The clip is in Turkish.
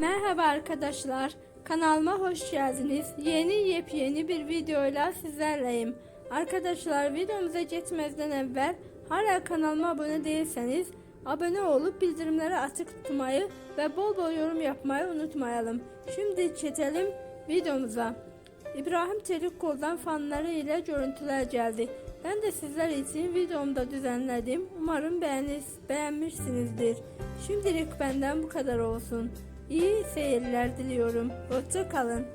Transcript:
Merhaba arkadaşlar, kanalıma hoş geldiniz. Yeni yepyeni bir videoyla sizlerleyim. Arkadaşlar videomuza geçmezden evvel hala kanalıma abone değilseniz abone olup bildirimleri açık tutmayı ve bol bol yorum yapmayı unutmayalım. Şimdi geçelim videomuza. İbrahim Çelikkol'dan fanları ile görüntüler geldi. Ben de sizler için videomda düzenledim. Umarım beğeniz, beğenmişsinizdir. Şimdilik benden bu kadar olsun. İyi seyirler diliyorum. Hoşça kalın.